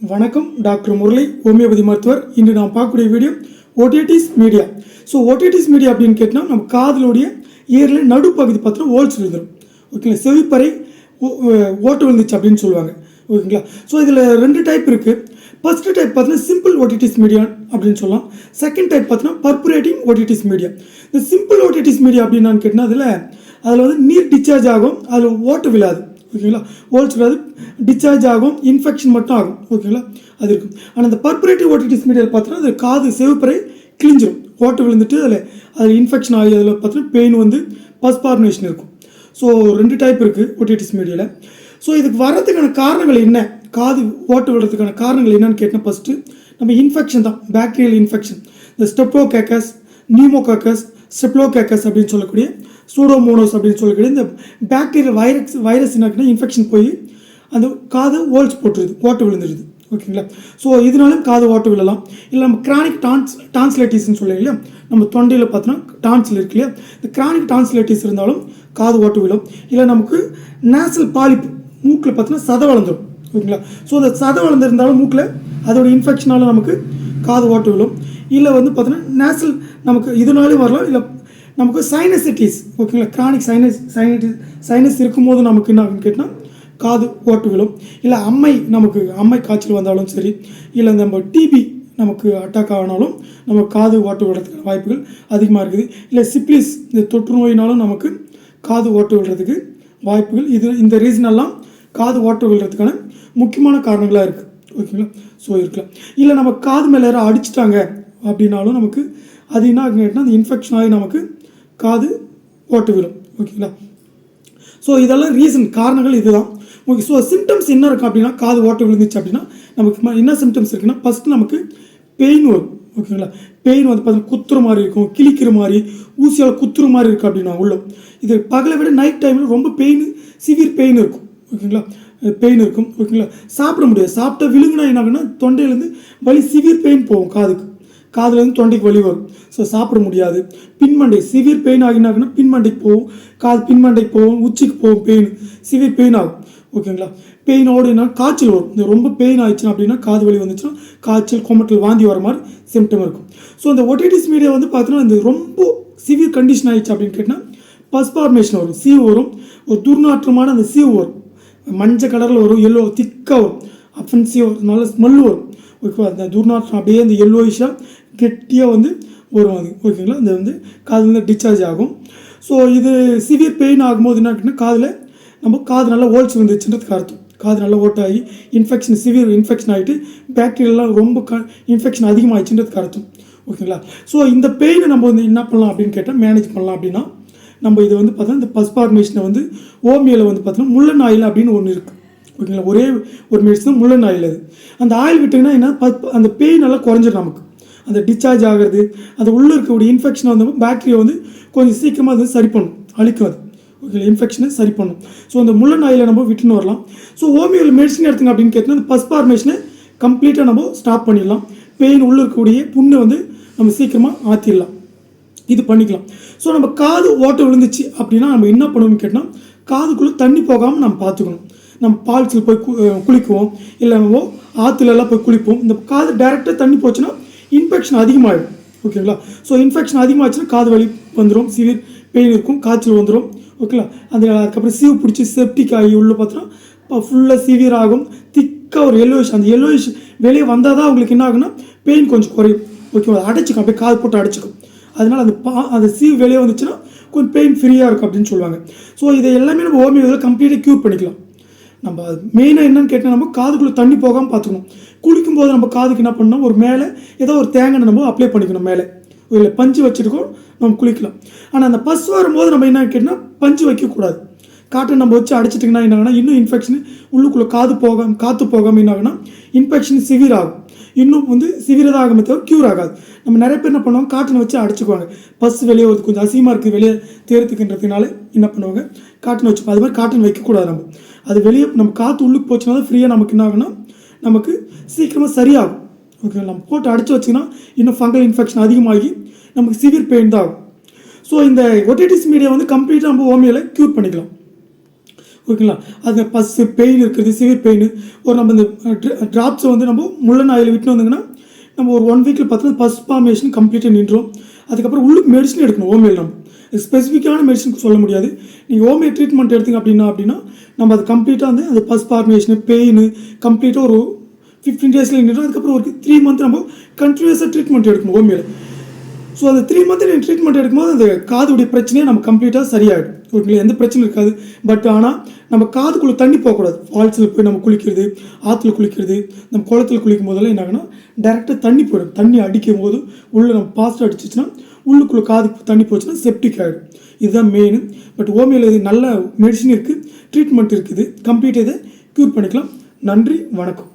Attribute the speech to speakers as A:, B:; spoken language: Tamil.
A: வணக்கம் டாக்டர் முரளி ஹோமியோபதி மருத்துவர். இன்று நாம் பார்க்கக்கூடிய video otitis media. So otitis media அப்படின்னு கேட்டால் நம்ம காதலுடைய இயரில் நடுப்பகுதி பார்த்தோன்னா ஓல்ஸ் விழுந்துடும் ஓகேங்களா? செவிப்பறை ஓ- ஓட்டு விழுந்துச்சு அப்படின்னு சொல்லுவாங்க. ஓகேங்களா? ஸோ இதில் ரெண்டு டைப் இருக்குது ஃபர்ஸ்ட் டைப் பார்த்தீங்கன்னா சிம்பிள் ஓடிடிஸ் மீடியா அப்படின்னு சொல்லலாம். செகண்ட் டைப் பார்த்தீங்கன்னா பர்புரேட்டிங் ஓடிடிஸ் மீடியா இந்த சிம்பிள் ஓடிடிஸ் மீடியா அப்படின்னு கேட்டால் அதில் அதில் வந்து நீர் டிஸ்சார்ஜ் ஆகும் அதில் ஓட்டு விழாது. ஓகேங்களா ஹோல்ஸ் அது டிஸ்சார்ஜ் ஆகும் இன்ஃபெக்ஷன் மட்டும் ஆகும். ஓகேங்களா அது இருக்கும் ஆனால் இந்த பர்பரேட்டிவ் ஓட்டிட்டிஸ் மீடியாவில் பார்த்தோன்னா அது காது செவப்பறை கிழிஞ்சிரும். ஓட்டு விழுந்துட்டு அதில் அதில் இன்ஃபெக்ஷன் ஆகி அதில் பார்த்தீங்கன்னா பெயின் வந்து பஸ்பார்னேஷன் இருக்கும். ஸோ ரெண்டு டைப் இருக்குது ஓட்டிட்டிஸ் மீடியாவில் ஸோ இதுக்கு வர்றதுக்கான காரணங்கள் என்ன? காது ஓட்டு விடுறதுக்கான காரணங்கள் என்னன்னு கேட்டால் ஃபஸ்ட்டு நம்ம இன்ஃபெக்ஷன் தான். பேக்டீரியல் இன்ஃபெக்ஷன் இந்த ஸ்டெப்டோகேக்கஸ் நியூமோகாக்கஸ் ஸ்டெப்லோகேக்கஸ் அப்படின்னு சொல்லக்கூடிய சூடோமோனோஸ் அப்படின்னு சொல்லக்கூடிய இந்த பேக்டீரியா வைரஸ் வைரஸ் என்ன இன்ஃபெக்ஷன் போய் அந்த காது ஓல்ஸ் போட்டுருது ஓட்டு விழுந்துருது. ஓகேங்களா? ஸோ இதனாலும் காது ஓட்டு விழலாம். இல்லை நம்ம கிரானிக் டான்ஸ் டான்ஸ்லைட்டிஸ்னு சொல்லுங்க இல்லையா? நம்ம தொண்டையில் பார்த்தோன்னா டான்ஸில் இருக்கு இல்லையா? இந்த கிரானிக் டான்ஸ்லைட்டிஸ் இருந்தாலும் காது ஓட்டு விழும். இல்லை நமக்கு நேசல் பாலிப்பு மூக்கில் பார்த்தோன்னா சதை வளர்ந்துடும் ஓகேங்களா? ஸோ அந்த சதை வளர்ந்துருந்தாலும் மூக்கில் அதோட இன்ஃபெக்ஷனால் நமக்கு காது ஓட்டு விழும். இல்லை வந்து பார்த்தோன்னா நேசல் நமக்கு இதனாலும் வரலாம். இல்லை நமக்கு சைனசிட்டிஸ் ஓகேங்களா கிரானிக் சைனஸ் சைனட்டிஸ் சைனஸ் இருக்கும்போது நமக்கு என்ன கேட்டால் காது ஓட்டு விழும். இல்லை அம்மை நமக்கு அம்மை காய்ச்சல் வந்தாலும் சரி இல்லை நம்ம டிபி நமக்கு அட்டாக் ஆனாலும் நம்ம காது ஓட்டு விடுறதுக்கான வாய்ப்புகள் அதிகமாக இருக்குது. இல்லை சிப்ளிஸ் இந்த தொற்று நோயினாலும் நமக்கு காது ஓட்டு விடுறதுக்கு வாய்ப்புகள். இது இந்த ரீசனெல்லாம் காது ஓட்டு விடுறதுக்கான முக்கியமான காரணங்களாக இருக்குது ஓகேங்களா ஸோ இருக்கலாம். இல்லை நம்ம காது மேலே யாரும் அடிச்சிட்டாங்க அப்படின்னாலும் நமக்கு அது என்ன கேட்டால் அந்த இன்ஃபெக்ஷன் ஆகி நமக்கு காது ஓட்டு விடும் ஓகேங்களா? ஸோ இதெல்லாம் ரீசன் காரணங்கள் இதுதான். ஓகே ஸோ சிம்டம்ஸ் என்ன இருக்கும் அப்படின்னா காது ஓட்டு விழுந்துச்சு அப்படின்னா நமக்கு என்ன சிம்டம்ஸ் இருக்குன்னா ஃபஸ்ட்டு நமக்கு பெயின் வரும். ஓகேங்களா? பெயின் வந்து பார்த்தீங்கன்னா குத்துற மாதிரி இருக்கும் கிழிக்கிற மாதிரி ஊசியால் குத்துற மாதிரி இருக்கும் அப்படின்னா உள்ள. இது பகலை விட நைட் டைமில் ரொம்ப பெயின் சிவியர் பெயின் இருக்கும். ஓகேங்களா? பெயின் இருக்கும். ஓகேங்களா? சாப்பிட முடியாது. சாப்பிட்டா விழுங்குனா என்ன ஆகுனா தொண்டையிலேருந்து வலி சிவியர் பெயின் போகும் காதுக்கு. காதுலேருந்து தொண்டைக்கு வலி வரும். ஸோ சாப்பிட முடியாது. பின்மண்டை சிவியர் பெயின் ஆகினாங்கன்னா பின்மண்டைக்கு போகும். காது பின்மண்டைக்கு போகும். உச்சிக்கு போகும் பெயின் சிவியர் பெயின் ஆகும். ஓகேங்களா பெயினோடு என்ன? காய்ச்சல் வரும். இந்த ரொம்ப பெயின் ஆயிடுச்சுன்னா அப்படின்னா காது வலி வந்துச்சுன்னா காய்ச்சல் கொமட்டல் வாந்தி வர மாதிரி சிம்டம் இருக்கும். ஸோ இந்த ஒட்டிட்டிஸ் மீடியா வந்து பார்த்தீங்கன்னா இந்த ரொம்ப சிவியர் கண்டிஷன் ஆயிடுச்சு அப்படின்னு கேட்டால் பஸ்பார்மேஷன் வரும். சீவு வரும். ஒரு துர்நாற்றமான அந்த சீவு வரும். மஞ்சள் கலரில் வரும். எல்லோ திக்காக வரும். அஃபென்சிவ் நல்ல ஸ்மெல் வரும். ஓகேவா அந்த துர்நாற்றம் அப்படியே அந்த எல்லோயிஷாக கெட்டியாக வந்து வரும் அது ஓகேங்களா இந்த வந்து காதுலேருந்து டிஸ்சார்ஜ் ஆகும். ஸோ இது சிவியர் பெயின் ஆகும்போது என்ன அப்படின்னா காதில் நம்ம காது நல்லா ஹோல்ஸ் வந்துச்சுன்றதுக்கு அர்த்தம். காது நல்லா ஓட்டாகி இன்ஃபெக்ஷன் சிவியர் இன்ஃபெக்ஷன் ஆகிட்டு பேக்டீரியெல்லாம் ரொம்ப க இன்ஃபெக்ஷன் அதிகமாகிடுச்சுன்றதுக்கு அர்த்தம். ஓகேங்களா ஸோ இந்த பெயினை நம்ம வந்து என்ன பண்ணலாம் அப்படின்னு கேட்டால் மேனேஜ் பண்ணலாம் அப்படின்னா நம்ம இது வந்து பார்த்தோன்னா இந்த பஸ்பார்மேஷனை வந்து ஓமியில் வந்து பார்த்தோன்னா முள்ளன் ஆயில் அப்படின்னு ஒன்று இருக்குது ஓகேங்களா ஒரே ஒரு மெடிசன் முள்ளன் ஆயில் அது. அந்த ஆயில் விட்டிங்கன்னா என்ன? பத்- அந்த பெயின் நல்லா குறைஞ்சிடும் நமக்கு. அந்த டிஸ்சார்ஜ் ஆகிறது அது உள்ளே இருக்கக்கூடிய இன்ஃபெக்ஷனை வந்து பேக்டீரியா வந்து கொஞ்சம் சீக்கிரமாக அது சரி பண்ணும் அழிக்கும் அது. ஓகேங்களா இன்ஃபெக்ஷனை சரி பண்ணும். ஸோ அந்த முள்ளன் ஆயிலை நம்ம விட்டுன்னு வரலாம். ஸோ ஹோமியோவில் மெடிசன் எடுத்துங்க அப்படின்னு கேட்டிங்கன்னா அந்த பஸ்பார்மேஷனை கம்ப்ளீட்டாக நம்ம ஸ்டாப் பண்ணிடலாம். பெயின் உள்ளே இருக்கக்கூடிய புண்ணை வந்து நம்ம சீக்கிரமாக ஆற்றிடலாம் இது பண்ணிக்கலாம். ஸோ நம்ம காது ஓட்டை விழுந்துச்சு அப்படின்னா நம்ம என்ன பண்ணணும்னு கேட்டால் காதுக்குள்ளே தண்ணி போகாமல் நம்ம பார்த்துக்கணும். நம்ம பால்ஸில் போய் கு- குளிக்குவோம். இல்லை நம்ம ஆற்றுலலாம் போய் குளிப்போம். இந்த காது டைரெக்டாக தண்ணி போச்சுன்னா இன்ஃபெக்ஷன் அதிகமாகிடும் ஓகேங்களா? ஸோ இன்ஃபெக்ஷன் அதிகமாகச்சுன்னா காது வலி வந்துடும் சிவியர் பெயின் இருக்கும் காய்ச்சல் வந்துடும் ஓகேங்களா? அந்த அதுக்கப்புறம் சீவு பிடிச்சி செப்டிக் ஆகி உள்ளே பார்த்தோன்னா ஃபுல்லாக சிவியர் ஆகும். திக்காக ஒரு எல்லோயிஷ் அந்த எல்லோயிஷ் வெளியே வந்தால் தான் அவங்களுக்கு என்ன ஆகுன்னா பெயின் கொஞ்சம் குறையும். ஓகேவா? அடைச்சிக்கும். அப்படியே காது போட்டு அடைச்சிக்கும். அதனால் அந்த பா அந்த சீவ் வெளியே வந்துச்சுன்னா கொஞ்சம் பெயின் ஃப்ரீயாக இருக்கும் அப்படின்னு சொல்லுவாங்க. ஸோ இதை எல்லாமே நம்ம ஹோமியோவில் கம்ப்ளீட்டாக க்யூர் பண்ணிக்கலாம். நம்ம மெயினாக என்னன்னு கேட்டால் நம்ம காதுக்குள்ளே தண்ணி போகாமல் பார்த்துக்கணும் குளிக்கும்போது நம்ம காதுக்கு என்ன பண்ணணும்? ஒரு மேலே ஏதோ ஒரு தேங்காய் நம்ம அப்ளை பண்ணிக்கணும் மேலே. இல்லை பஞ்சு வச்சுருக்கோம் நம்ம குளிக்கலாம். ஆனால் அந்த பஸ் வரும்போது நம்ம என்ன கேட்டால் பஞ்சு வைக்கக்கூடாது. காட்டை நம்ம வச்சு அடிச்சிட்டிங்கன்னா என்ன இன்னும் இன்ஃபெக்ஷன் உள்ளுக்குள்ளே காது போகாம காற்று போகாமல் என்ன இன்ஃபெக்ஷன் சிவியர் ஆகும் இன்னும் வந்து சிவியராக ஆகாம தவிர க்யூர் ஆகாது. நம்ம நிறைய பேர் என்ன பண்ணுவாங்க காட்டன் வச்சு அடிச்சுக்குவாங்க. பஸ் வெளியே வருது கொஞ்சம் அசிங்கமாக இருக்குது வெளியே தேர்த்துக்கின்றதுனால என்ன பண்ணுவாங்க காட்டன் வச்சுப்போம் அது மாதிரி காட்டன் வைக்கக்கூடாது நம்ம. அது வெளியே நம்ம காற்று உள்ளுக்கு போச்சுன்னா தான் ஃப்ரீயாக நமக்கு என்ன ஆகுனா நமக்கு சீக்கிரமாக சரியாகும். ஓகே நம்ம போட்டு அடிச்சு வச்சிங்கன்னா இன்னும் ஃபங்கல் இன்ஃபெக்ஷன் அதிகமாகி நமக்கு சிவியர் பெயின் தான் ஆகும். ஸோ இந்த ஒட்டிடிஸ் மீடியா வந்து கம்ப்ளீட்டாக நம்ம ஓமியில் க்யூர் பண்ணிக்கலாம். ஓகேங்களா அது பஸ்ஸு பெயின் இருக்கிறது சிவியர் பெயின் ஒரு நம்ம இந்த ட்ராப்ஸை வந்து நம்ம முள்ளன் ஆயில் விட்டு வந்தீங்கன்னா நம்ம ஒரு ஒன் வீக்கில் பார்த்தோன்னா பஸ் ஃபார்மேஷன் கம்ப்ளீட்டாக நின்றோம் அதுக்கப்புறம் உள்ளுக்கு மெடிசன் எடுக்கணும் ஹோமியில் நம்ம. ஸ்பெசிஃபிக்கான மெடிசன் சொல்ல முடியாது. நீங்கள் ஹோமியோ ட்ரீட்மெண்ட் எடுத்தீங்க அப்படின்னா அப்படின்னா நம்ம அது கம்ப்ளீட்டாக வந்து அந்த பஸ் ஃபார்மேஷனு பெயின் கம்ப்ளீட்டாக ஒரு ஃபிஃப்டீன் டேஸில் நின்றோம் அதுக்கப்புறம் ஒரு த்ரீ மந்த் நம்ம கண்டினியூஸாக ட்ரீட்மெண்ட் எடுக்கணும் ஹோமியோவில் ஸோ அந்த த்ரீ மந்த்து நீங்கள் ட்ரீட்மெண்ட் எடுக்கும்போது அந்த காதுடைய பிரச்சனையே நம்ம கம்ப்ளீட்டாக சரியாயிடும். ஓகேங்களா எந்த பிரச்சனையும் இருக்காது. பட் ஆனால் நம்ம காதுக்குள்ளே தண்ணி போகக்கூடாது. ஃபால்ஸில் போய் நம்ம குளிக்கிறது ஆற்றுல குளிக்கிறது நம்ம குளத்துல குளிக்கும் போதெல்லாம் என்ன டேரெக்டாக தண்ணி போயிடும். தண்ணி அடிக்கும் போது உள்ளே நம்ம பாஸ்ட் அடிச்சிச்சுன்னா உள்ளுக்குள்ளே காது தண்ணி போச்சுன்னா செப்டிக் ஆகிடும் இதுதான் மெயின் பட் ஓமியில் இது நல்ல மெடிசின் இருக்குது ட்ரீட்மெண்ட் இருக்குது. கம்ப்ளீட் இதை க்யூர் பண்ணிக்கலாம். நன்றி வணக்கம்.